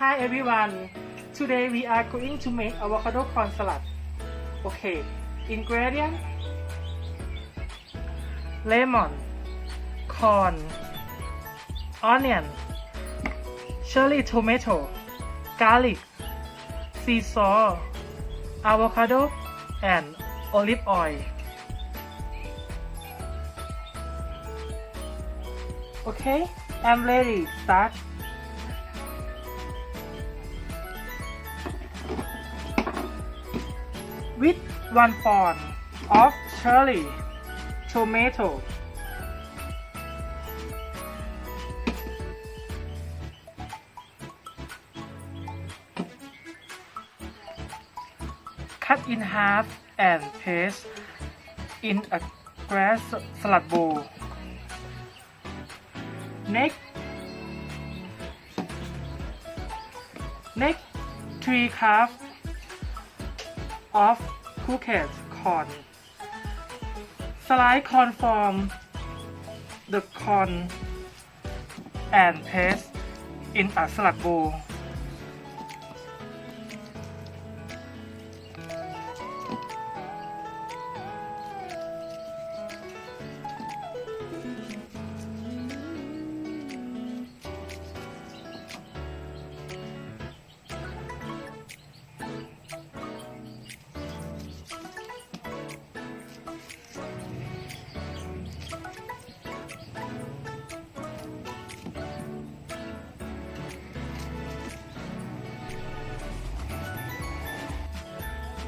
Hi everyone. Today we are going to make avocado corn salad. Okay. Ingredient: lemon, corn, onion, cherry tomato, garlic, sea salt, avocado, and olive oil. Okay, I'm ready. Start. With one pound of cherry tomato. Cut in half and place in a glass salad bowl. Next, next three cups of cooked corn. Slice corn from the corn and paste in a salad bowl.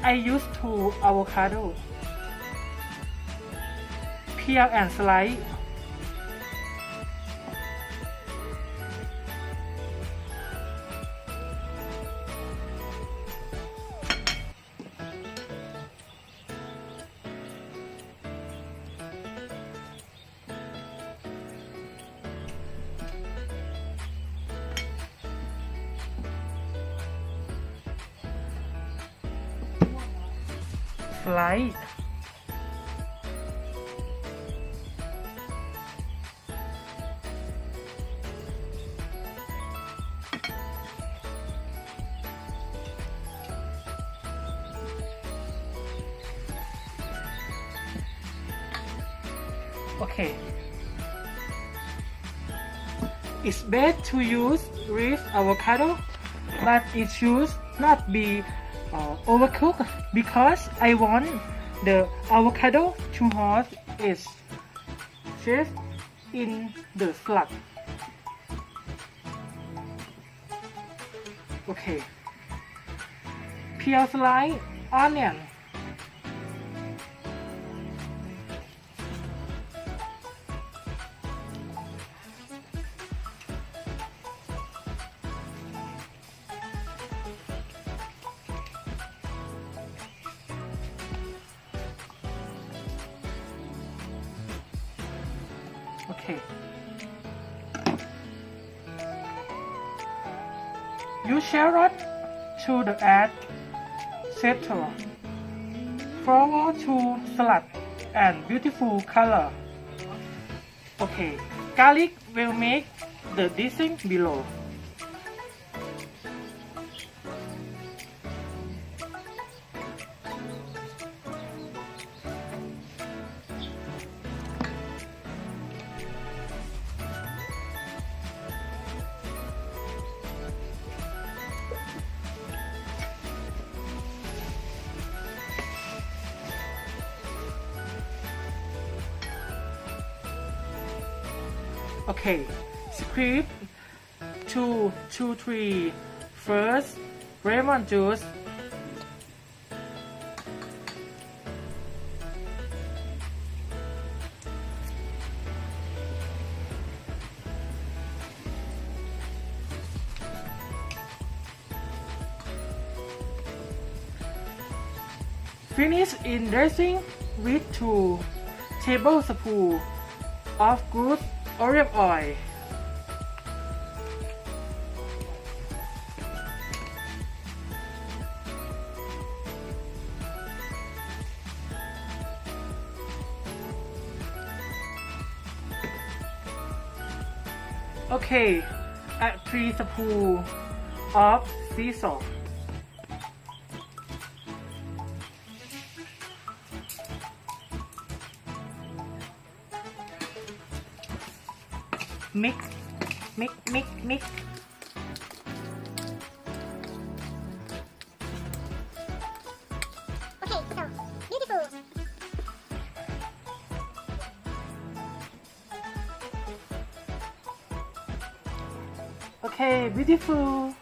I use two avocado. Peel and slice. Slice. Okay. It's best to use with avocado, but it should not be uh, overcooked because I want the avocado to hold its shape in the salad. Okay. Peel slice onion. Okay. Use shallot to the add settle. Flour to salad and beautiful color. Okay. Garlic will make the dressing below. Okay, script two, two, three. First, lemon juice. Finish in dressing with two tablespoons of good olive oil. Okay, add 3 spoons of sea salt. Mix, mix, mix, mix. Okay, so beautiful. Okay, beautiful.